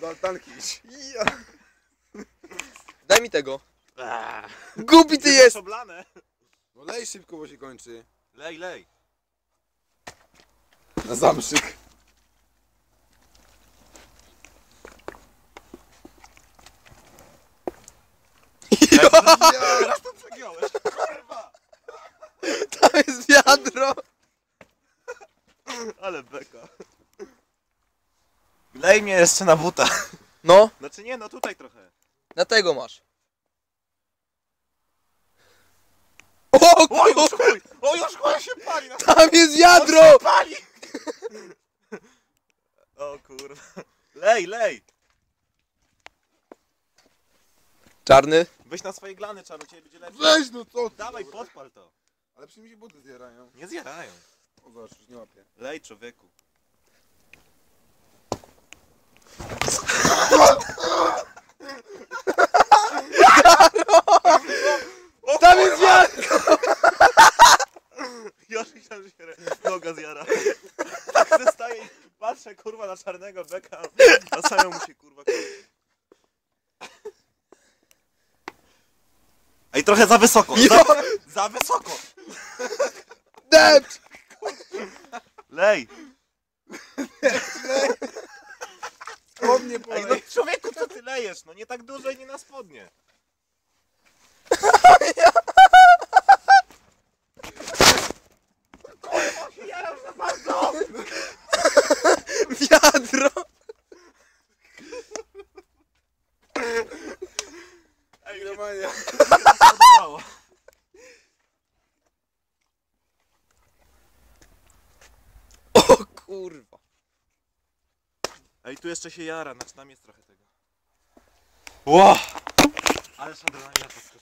Do altanki idź. Ja. Daj mi tego. Eee, Głupi ty jest! oblane. No lej szybko, bo się kończy. Lej, lej. Na zamszyk. Teraz to przegiąłeś. Kurwa. Tam jest wiadro! Ale beka. Lej mnie jeszcze na buta. No, Znaczy nie, no tutaj trochę. na tego masz. O O już kur... chuj! O już chuj się pali! Na... Tam jest On wiadro! się pali! O kurwa. Lej, lej! Czarny. Weź na swoje glany czarno, ciebie będzie lepiej. Weź no co ty? Dawaj, podpal to. Ale przy mi się buty zjerają. Nie zjarają. O gosh, już nie łapię. Lej, człowieku. Tam jest! Ja już myślałem, że się noga zjara. Tak zostaje i patrzę kurwa na czarnego beka, a samemu mu się kurwa Ej, trochę za wysoko. Za, za wysoko. Depcz! Lej. O mnie Ej, no polej. człowieku, co ty lejesz? No nie tak dużo i nie na spodnie. Wiadro! Ej, nie spodobało. O kurwa. Ej, tu jeszcze się jara, znaczy tam jest trochę tego. Ło! Ale adrenalina podskoczyła. Dobra,